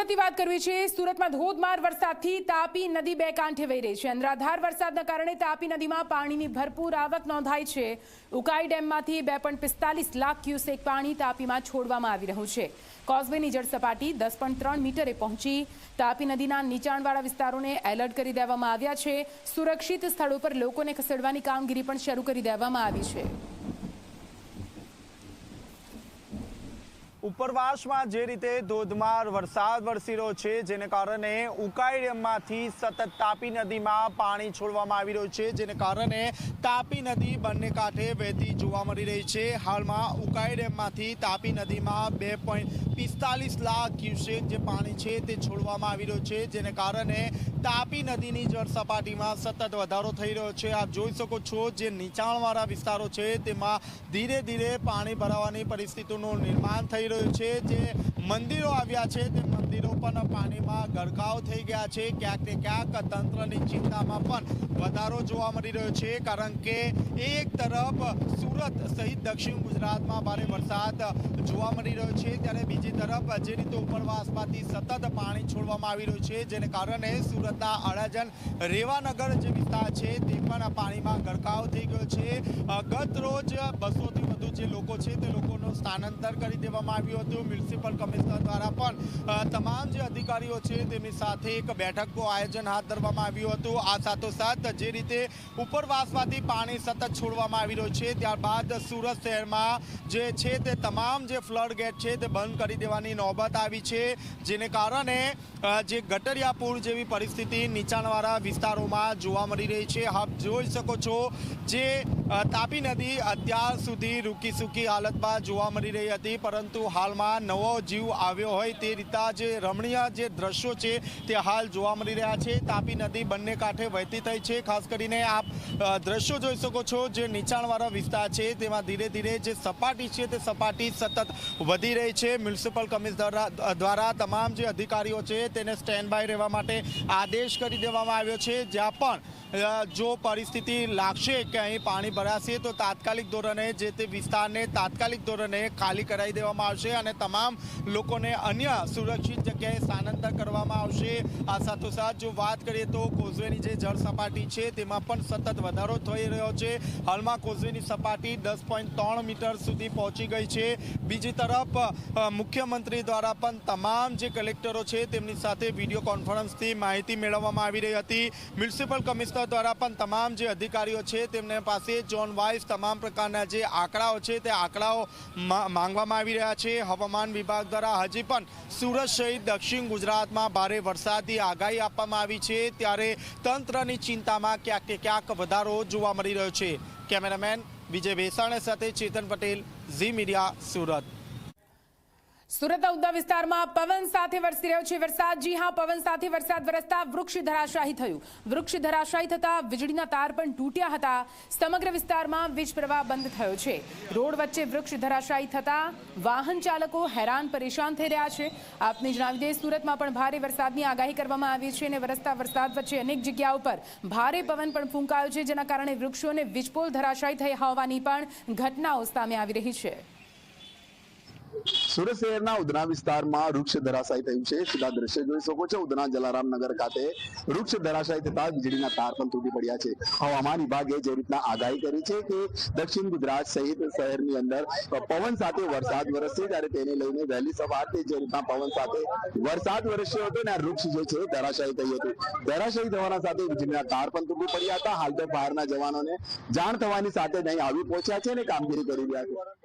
સુરતની વાત કરવી છે, સુરતમાં ધોધમાર વરસાદથી તાપી નદી બે કાંઠે વહી રહી છે. અનરાધાર વરસાદના કારણે તાપી નદીમાં પાણીની ભરપૂર આવક નોંધાઈ છે. ઉકાઈ ડેમમાંથી બે લાખ ક્યુસેક પાણી તાપીમાં છોડવામાં આવી રહ્યું છે. કોઝવેની જળ સપાટી દસ મીટરે પહોંચી. તાપી નદીના નીચાણવાળા વિસ્તારોને એલર્ટ કરી દેવામાં આવ્યા છે. સુરક્ષિત સ્થળો પર લોકોને ખસેડવાની કામગીરી પણ શરૂ કરી દેવામાં આવી છે. ઉપરવાસમાં જે રીતે ધોધમાર વરસાદ વરસી રહ્યો છે, જેને કારણે ઉકાઈ ડેમમાંથી સતત તાપી નદીમાં પાણી છોડવામાં આવી રહ્યું છે, જેને કારણે તાપી નદી બંને કાંઠે વહેતી જોવા મળી રહી છે. હાલમાં ઉકાઈ ડેમમાંથી તાપી નદીમાં બે પોઈન્ટ પિસ્તાલીસ લાખ ક્યુસેક જે પાણી છે તે છોડવામાં આવી રહ્યું છે, જેને કારણે તાપી નદીની જળ સપાટીમાં સતત વધારો થઈ રહ્યો છે. આપ જોઈ શકો છો જે નીચાણવાળા વિસ્તારો છે, તેમાં ધીરે ધીરે પાણી ભરાવાની પરિસ્થિતિનું નિર્માણ થઈ રહ્યું છે, જે મંદિરો આવ્યા છે, તે મંદિરો પણ પાણીમાં ગરકાવ થઈ ગયા છે. ક્યાંક ને ક્યાંક તંત્રની ચિંતામાં પણ વધારો જોવા મળી રહ્યો છે, કારણ કે એક તરફ સુરત સહિત દક્ષિણ ગુજરાતમાં ભારે વરસાદ જોવા મળી રહ્યો છે, ત્યારે બીજી તરફ જે રીતે ઉપરવાસમાંથી સતત પાણી છોડવામાં આવી રહ્યું છે, જેને કારણે સુરતના અડાજણ રેવાનગર જે વિસ્તાર છે, તે પણ પાણીમાં ગરકાવ થઈ ગયો છે. ગત રોજ બસોથી વધુ જે લોકો છે, તે લોકોનું સ્થાનાંતર કરી દેવામાં આવ્યું હતું મ્યુનિસિપલ કમિશનર દ્વારા પણ તમામ જે અધિકારીઓ છે તેમની સાથે એક બેઠકનું આયોજન હાથ ધરવામાં આવ્યું હતું. આ સાથોસાથ જે રીતે ઉપરવાસમાંથી પાણી સતત છોડવામાં આવી રહ્યું છે, ત્યારબાદ સુરત શહેરમાં જે છે તે તમામ જે ફ્લડ ગેટ છે તે બંધ કરી દેવાની નોબત આવી છે, જેને કારણે જે ગટરિયાપુર જેવી પરિસ્થિતિ નીચાણવાળા વિસ્તારોમાં જોવા મળી રહી છે. આપ જોઈ શકો છો જે તાપી નદી અત્યાર સુધી રૂકી સૂકી હાલતમાં જોવા મળી રહી હતી, પરંતુ હાલમાં નવો જીવ આવ્યો હોય તે રીતના જે રમણીય જે દ્રશ્યો છે તે હાલ જોવા મળી રહ્યા છે. તાપી નદી બંને કાંઠે વહેતી થઈ છે. ખાસ કરીને આપ દ્રશ્યો જોઈ શકો છો જે નીચાણવાળા વિસ્તાર છે, તેમાં ધીરે ધીરે જે સપાટી છે તે સપાટી સતત વધી રહી છે. મ્યુનિસિપલ કમિશનર દ્વારા તમામ જે અધિકારીઓ છે તેને સ્ટેન્ડ બાય રહેવા માટે આદેશ કરી દેવામાં આવ્યો છે. જ્યાં પણ જો પરિસ્થિતિ લાગશે કે અહીં પાણી ભરાશે તો તાત્કાલિક ધોરણે જે તે વિસ્તારને તાત્કાલિક ધોરણે ખાલી કરાવી દેવામાં આવશે અને તમામ લોકોને અન્ય સુરક્ષિત જગ્યાએ સ્થાનાંતર કરવામાં આવશે. આ સાથોસાથ જો વાત કરીએ તો કોઝવેની જે જળ સપાટી છે, તેમાં પણ સતત વધારો થઈ રહ્યો છે. હાલમાં કોઝવેની સપાટી દસ મીટર સુધી પહોંચી ગઈ છે. બીજી તરફ મુખ્યમંત્રી દ્વારા પણ તમામ જે કલેક્ટરો છે, તેમની સાથે વીડિયો કોન્ફરન્સથી માહિતી મેળવવામાં આવી રહી હતી. મ્યુનિસિપલ કમિશનર દ્વારા પણ તમામ જે અધિકારીઓ છે, તેમને પાસે ઝોન વાઇઝ તમામ પ્રકારના જે આંકડાઓ છે તે આંકડાઓ માંગવામાં આવી રહ્યા છે. હવામાન વિભાગ દ્વારા હજી પણ સુરત સહિત દક્ષિણ ગુજરાતમાં ભારે વરસાદની આગાહી આપવામાં આવી છે. ત્યારે તંત્રની ચિંતામાં ક્યાંક ક્યાંક વધારો જોવા મળી રહ્યો છે. કેમેરામેન વિજય વેસાણે સાથે ચેતન પટેલ, ઝી મીડિયા સુરત. સુરત ઉદ્દા વિસ્તારમાં પવન સાથે વરસી રહ્યો છે વરસાદ. જી હા, પવન સાથે વરસાદ વરસતા વૃક્ષ ધરાશાયી થયું. વૃક્ષ ધરાશાયી થતા વીજળીના તાર પણ તૂટ્યા હતા. સમગ્ર વિસ્તારમાં વીજ પ્રવાહ બંધ થયો છે. રોડ વચ્ચે વૃક્ષ ધરાશાયી થતા વાહન ચાલકો હેરાન પરેશાન થઈ રહ્યા છે. આપને જણાવી દઈએ, સુરતમાં પણ ભારે વરસાદની આગાહી કરવામાં આવી છે અને વરસતા વરસાદ વચ્ચે અનેક જગ્યાઓ પર ભારે પવન પણ ફૂંકાયો છે, જેના કારણે વૃક્ષોને વીજપોલ ધરાશાયી થઈ હોવાની પણ ઘટનાઓ સામે આવી રહી છે. સુરત શહેરના ઉધના વિસ્તારમાં વૃક્ષ ધરાશાયી થયું છે. સીધા દ્રશ્ય જોઈ શકો છો. ઉધના જલારામ નગર ખાતે વૃક્ષ ધરાશાયી થતા વીજળીના તાર પણ તૂટી પડ્યા છે. હવામાન વિભાગે જે રીતના આગાહી કરી છે કે દક્ષિણ ગુજરાત સહિત શહેરની અંદર પવન સાથે વરસાદ વરસશે ત્યારે તેને લઈને વહેલી સવારથી જે રીતના પવન સાથે વરસાદ વરસ્યો હતો ને આ વૃક્ષ જે છે ધરાશાયી થયું હતું. ધરાશાયી થવાના સાથે વીજળીના તાર પણ તૂટી પડ્યા હતા. હાલ તો ફાયરના જવાનોને જાણ થવાની સાથે નહીં આવી પહોંચ્યા છે અને કામગીરી કરી રહ્યા છે.